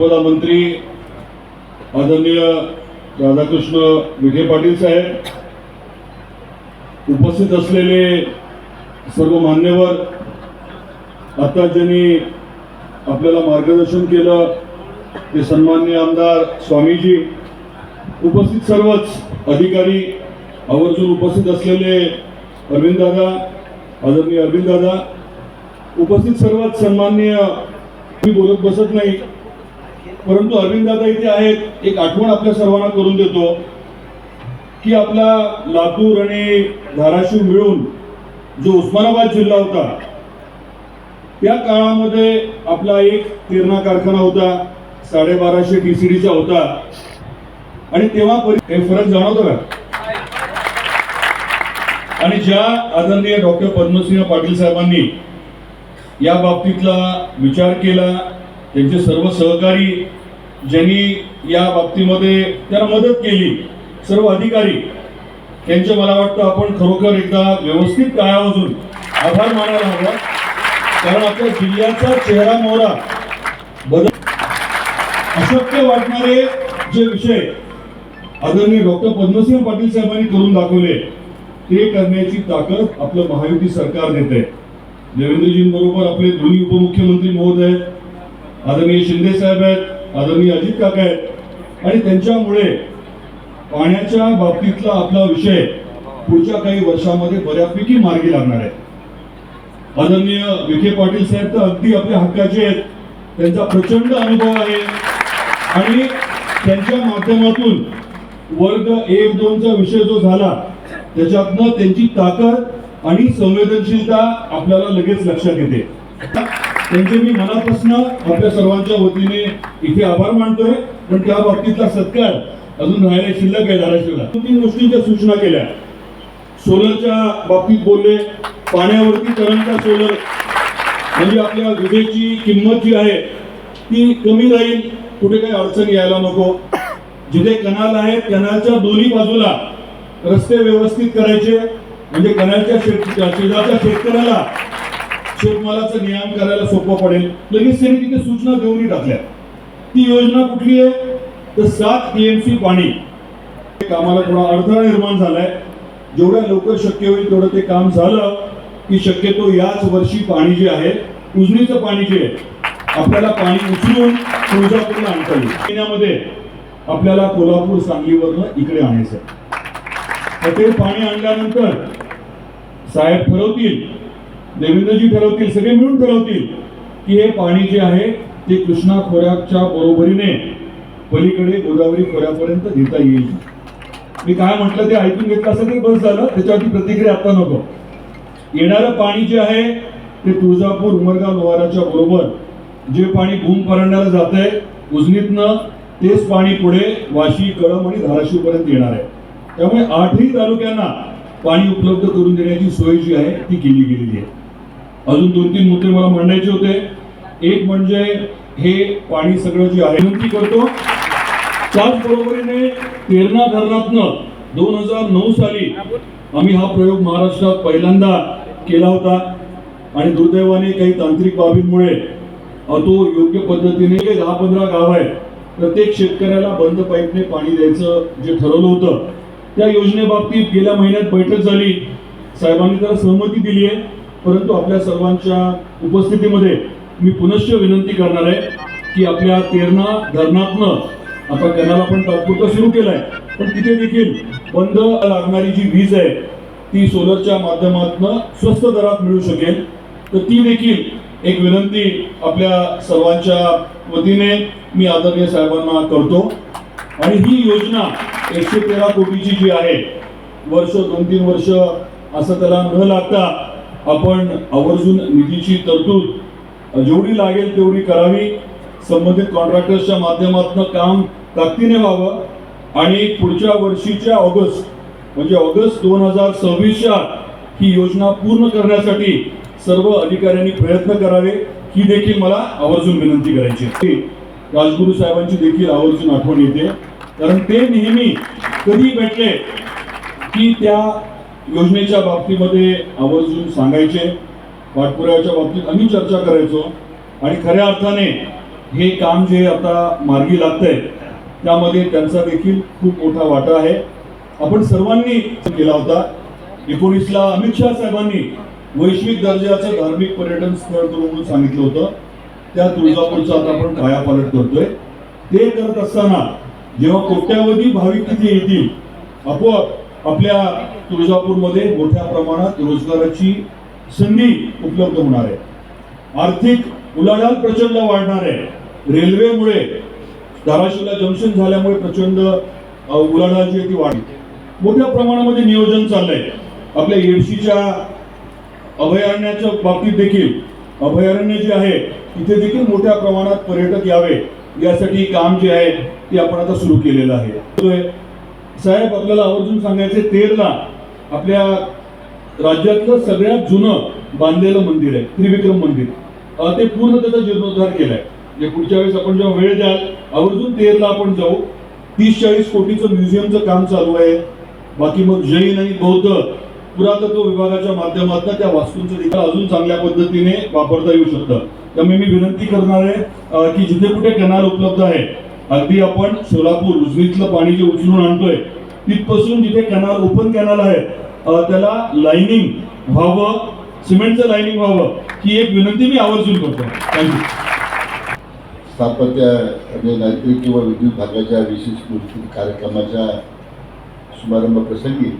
बोला मंत्री आदरणीय राधाकृष्ण विखे पाटील साहेब उपस्थित असलेले सर्व मान्यवर आता ज्यांनी आपल्याला मार्गदर्शन केलं ते सन्मान्य आमदार स्वामीजी उपस्थित सर्वच अधिकारी आवर्जून उपस्थित असलेले अरविंद दादा आदरणीय अरविंद दादा उपस्थित सर्वच सन्मान्य मी बोलत बसत नाही. परंतु अरविंददादा इथे आहेत. एक आठवण आपल्या सर्वांना करून देतो की आपला लातूर आणि धाराशिव मिळून जो उस्मानाबाद जिल्हा होता त्या काळामध्ये आपला एक तेरणा कारखाना होता साडेबाराशे टी सी डीचा होता. आणि तेव्हा परि- हे फरक जाणवतो का? आणि ज्या आदरणीय डॉक्टर पद्मसिंह पाटील साहेबांनी या बाबतीतला विचार केला त्यांचे सर्व सहकारी ज्यांनी या बाबतीमध्ये त्यांना मदत केली सर्व अधिकारी त्यांचे मला वाटतं आपण खरोखर एकदा व्यवस्थित काळा आभार मानायला हवा. कारण आपल्या जिल्ह्याचा चेहरा मोहरा बदल अशक्य वाटणारे जे विषय आदरणीय डॉक्टर पद्मसिंह पाटील साहेबांनी करून दाखवले ते करण्याची ताकद आपलं महायुती सरकार देते देवेंद्रजींबरोबर आपले दोन्ही उपमुख्यमंत्री महोदय आदरणीय शिंदे साहेब आहेत आदरणीय अजित काका आहेत. आणि त्यांच्यामुळे पाण्याच्या बाबतीतला आपला विषय पुढच्या काही वर्षामध्ये बऱ्यापैकी मार्गी लागणार आहे. आदरणीय विखे पाटील साहेब तर अगदी आपल्या हक्काचे आहेत. त्यांचा प्रचंड अनुभव आहे. आणि त्यांच्या माध्यमातून वर्ग एक दोनचा विषय जो झाला त्याच्यातनं त्यांची ताकद आणि संवेदनशीलता आपल्याला लगेच लक्षात येते. त्यांचे मी मनापासून आपल्या सर्वांच्या वतीने इथे आभार मानतोय. पण त्या बाबतीतला सत्कार अजून राहायला शिल्लक आहे धाराशिवला. दोन तीन गोष्टींच्या सूचना केल्या. सोलरच्या बाबतीत बोलले. पाण्यावरती तरंगता सोलर. म्हणजे आपल्या विजेची किंमत जी आहे ती कमी राहील. कुठे काही अडचण यायला नको. जिथे कनाल आहे कनालच्या दोन्ही बाजूला रस्ते व्यवस्थित करायचे. म्हणजे कनालच्या शेत शेजारच्या शेतकऱ्याला शेतमालाचं नियम करायला सोपं पडेल. लगेच त्यांनी तिथे सूचना देऊनही टाकल्या. ती योजना कुठली आहे? तर सात टीएमसी पाणी. कामाला थोडा अडथळा निर्माण झालाय. जेवढ्या लवकर शक्य होईल तेवढं ते काम झालं की शक्यतो याच वर्षी पाणी जे आहे उजनीचं पाणी जे आहे आपल्याला पाणी उचलून तुळजापूरला आणता येईल. महिन्यामध्ये आपल्याला कोल्हापूर सांगलीवरनं इकडे आणायचं आहे. तर ते पाणी आणल्यानंतर साहेब ठरवतील देवेंद्रजी ठरवतील सगळे मिळून ठरवतील की हे पाणी जे आहे ते कृष्णा खोऱ्याच्या बरोबरीने पलीकडे गोदावरी खोऱ्यापर्यंत घेता येईल. मी काय म्हटलं ते ऐकून घेतलं असं ते बस झालं? त्याच्यावरती प्रतिक्रिया आता नको. येणारं पाणी जे आहे ते तुळजापूर उमरगा लोहाराच्या बरोबर जे पाणी भूम परंड्याला जात आहे उजनीतनं तेच पाणी पुढे वाशी कळम आणि धाराशिव पर्यंत येणार आहे. त्यामुळे आठही तालुक्यांना पाणी उपलब्ध करून देण्याची सोय जी आहे ती केली गेलेली आहे. अजून दोन तीन मुद्दे मला मांडायचे होते. एक म्हणजे हे पाणी सगळं जे आहे विनंती करतो त्याचबरोबरीने तेरणा धरणातनं दोन हजार नऊ साली आम्ही हा प्रयोग महाराष्ट्रात पहिल्यांदा केला होता. आणि दुर्दैवाने काही तांत्रिक बाबींमुळे तो योग्य पद्धतीने जे दहा पंधरा गाव आहेत प्रत्येक शेतकऱ्याला बंद पाईपने पाणी द्यायचं जे ठरवलं होतं त्या योजनेबाबतीत गेल्या महिन्यात बैठक झाली. साहेबांनी त्याला सहमती दिली आहे परंतु आपल्या सर्वांच्या उपस्थितीमध्ये मी पुनश्च विनंती करणार आहे की आपल्या तेरणा धरणातनं आता कॅनल आपण तात्पुरता सुरू आहे पण तिथे देखील बंद लागणारी जी वीज आहे ती सोलरच्या माध्यमातून स्वस्त दरात मिळू शकेल. तर ती देखील एक विनंती आपल्या सर्वांच्या वतीने मी आदरणीय साहेबांना करतो. आणि ही योजना एकशे तेरा कोटीची जी आहे वर्ष दोन तीन वर्ष असं त्याला न लागता आपण आवर्जून निधीची तरतूद जेवढी लागेल तेवढी करावी. संबंधित कॉन्ट्रॅक्टर्सच्या माध्यमातून काम ताकदीने व्हावं. आणि पुढच्या वर्षीच्या ऑगस्ट म्हणजे ऑगस्ट दोन हजार सव्वीसच्या ही योजना पूर्ण करण्यासाठी सर्व अधिकाऱ्यांनी प्रयत्न करावे. ही देखील मला आवर्जून विनंती करायची आहे. राजगुरू साहेबांची देखील आवर्जून आठवण येते. कारण ते नेहमी कधी भेटले की त्या योजनेच्या बाबतीमध्ये आवर्जून सांगायचे पाठपुराव्याच्या बाबतीत आम्ही चर्चा करायचो आणि खऱ्या अर्थाने हे काम जे आता मार्गी लागतंय त्यामध्ये त्यांचा देखील खूप मोठा वाटा आहे. आपण सर्वांनी केला होता. एकोणीसला अमित शहा साहेबांनी वैश्विक दर्जाचं धार्मिक पर्यटन स्थळ करू म्हणून सांगितलं होतं. त्या तुळजापूरचा आता आपण कायापालट करतोय. ते करत असताना जेव्हा कोट्यावधी भाविक तिथे येतील आपोआप आपल्या तुळजापूरमध्ये मोठ्या प्रमाणात रोजगाराची संधी उपलब्ध होणार आहे. आर्थिक उलाढाल प्रचंड वाढणार आहे. रेल्वेमुळे धाराशिवला जंक्शन झाल्यामुळे प्रचंड उलाढाल जी आहे ती वाढली. मोठ्या प्रमाणामध्ये नियोजन चाललंय. आपल्या येडशीच्या अभयारण्याच्या बाबतीत देखील अभयारण्य जे आहे तिथे देखील मोठ्या प्रमाणात पर्यटक यावे यासाठी काम जे आहे ते आपण आता सुरू केलेलं आहे. साहेब आपल्याला आवर्जून सांगायचे तेरला आपल्या राज्यातलं सगळ्यात जुनं बांधलेलं मंदिर आहे त्रिविक्रम मंदिर. ते पूर्ण त्याचा जीर्णोद्धार केलाय. म्हणजे पुढच्या वेळेस आपण जेव्हा वेळ द्याल आवर्जून तेरला आपण जाऊ. तीस चाळीस कोटीचं म्युझियमचं काम चालू आहे. बाकी मग जैन आणि बौद्ध पुरातत्व विभागाच्या माध्यमातून त्या वास्तूंचं देखील अजून चांगल्या पद्धतीने वापरता येऊ शकतं. त्यामुळे मी विनंती करणार आहे की जिथे कुठे कॅनाल उपलब्ध आहे अगदी आपण सोलापूर उजनीतलं पाणी जे उचलून आणतोय तिथपासून जिथे कॅनल ओपन कॅनल आहे त्याला लाईनिंग व्हावं सिमेंटचं लाईनिंग व्हावं ही एक विनंती मी आवर्जून करतो. थँक्यू स्थापत्य आणि नैतिक किंवा विद्युत भागाच्या विशेष कृती कार्यक्रमाच्या शुभारंभ प्रसंगी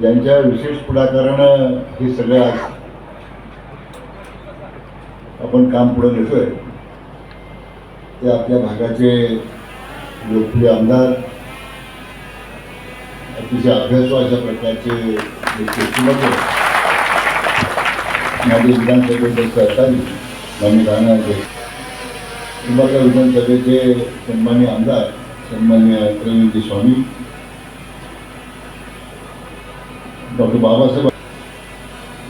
ज्यांच्या विशेष पुढाकारानं हे सगळं आपण काम पुढे नेतोय ते आपल्या भागाचे लोकप्रिय आमदार अतिशय अभ्यास अशा प्रकारचे व्यक्तिमत्व माझे विधानसभेचे सहकारी मान्य राणा उभारल्या विधानसभेचे सन्मान्य आमदार सन्मान्य प्रवीणजी स्वामी डॉक्टर बाबासाहेब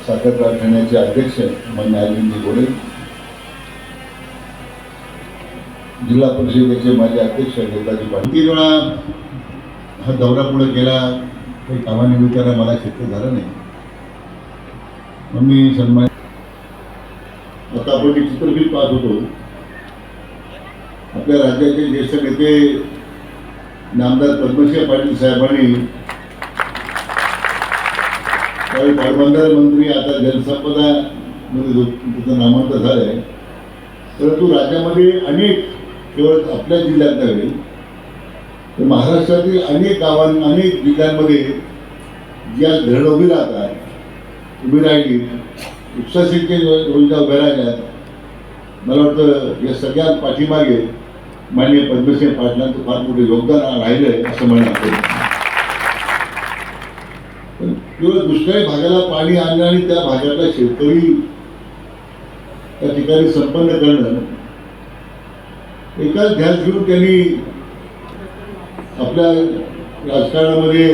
साखर कारखान्याचे अध्यक्ष मान्य अरविंदजी गोडे जिल्हा परिषदेचे माजी अध्यक्ष नेताजी पाटील. तीन वेळा हा दौरा पुढे केला काही कामानिमित्तानं मला शक्य झालं नाही. मग मी सन्मान आता आपण जे चित्रफित पाहत होतो. आपल्या राज्याचे ज्येष्ठ नेते नामदार पद्मसिंह पाटील साहेबांनी त्यावेळी पाटबंधार मंत्री आता जलसंपदा मध्ये त्याचं नामांतर झालंय. परंतु राज्यामध्ये अनेक केवळ आपल्या जिल्ह्यात नव्हे तर महाराष्ट्रातील अनेक गावां अनेक जिल्ह्यांमध्ये ज्या धरण उभी राहतात उभी राहिली. उपसा सिंचन योजना उभ्या राहिल्यात. मला वाटतं या सगळ्या पाठीमागे माननीय पद्मसिंह पाटलांचं फार मोठं योगदान राहिलंय असं म्हणणं पण केवळ दुष्काळी भागाला पाणी आणणं आणि त्या भागातला शेतकरी त्या ठिकाणी संपन्न करणं एकाच ध्यास घेऊन त्यांनी आपल्या राजकारणामध्ये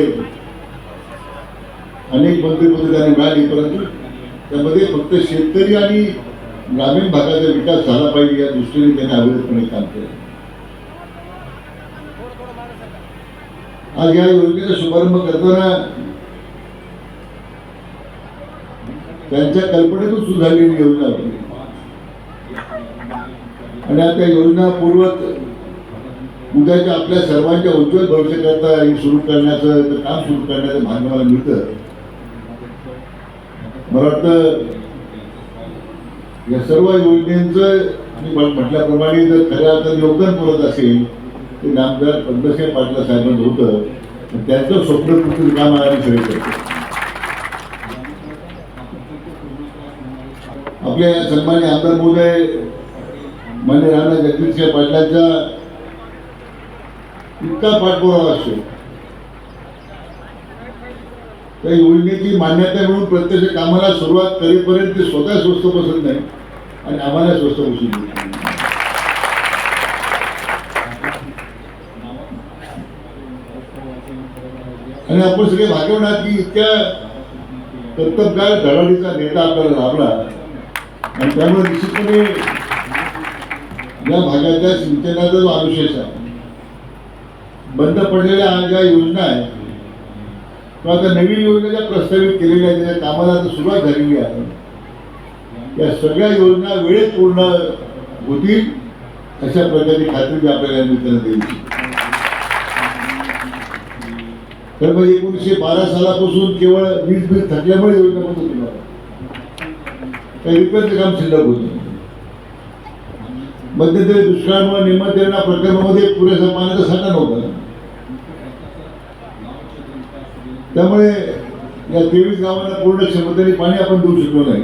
अनेक मंत्रिपदे त्यांनी मिळाली परंतु त्यामध्ये फक्त शेतकरी आणि ग्रामीण भागाचा विकास झाला पाहिजे या दृष्टीने त्यांनी अविरतपणे काम केलं. आज या योजनेचा शुभारंभ करताना त्यांच्या कल्पनेतून सुरू योजना होती आणि आता योजना पूर्वत उद्याच्या आपल्या सर्वांच्या उज्ज्वल भविष्याकरता ही सुरू करण्याचं काम सुरू करण्याचं भाग्य मला मिळतं. मला वाटतं या सर्व योजनेचं मी म्हटल्याप्रमाणे जर खऱ्या अर्थात योगदान पुरत असेल ते नामदार पद्मसिंह पाटला साहेबांचं होतं त्यांचं स्वप्न कुठून काम आम्ही सगळे करतो. आपल्या सन्मान्य आमदार महोदय मान्य राणा जगदीशसिंह पाटलांच्या इतका पाठपुरावा असतो. त्या योजनेची मान्यता मिळून प्रत्यक्ष कामाला सुरुवात करेपर्यंत ते स्वतः स्वस्त बसत नाही आणि आम्हाला स्वस्त बसून देत आणि आपण सगळे भागवणार की इतक्या कर्तबगार धडाडीचा नेता आपल्याला लाभला. आणि त्यामुळे निश्चितपणे या भागाच्या सिंचनाचा जो अनुशेष आहे बंद पडलेल्या ज्या योजना आहेत किंवा आता नवीन योजना ज्या प्रस्तावित केलेल्या आहेत त्याच्या कामाला आता सुरुवात झालेली आहे. या सगळ्या योजना वेळेत पूर्ण होतील अशा प्रकारची खात्री आपल्याला या द्यायची दिली तर मग एकोणीसशे बारा सालापासून केवळ वीज बिल थकल्यामुळे योजना बंद होती. रिपेअरचं काम शिल्लक होतं. मध्यंतरी दुष्काळामुळे निमंत्रणा प्रकल्पामध्ये पुरेसा पाण्याचा साठा नव्हता त्यामुळे या तेवीस गावांना पूर्ण क्षमतेने पाणी आपण देऊ शकलो नाही.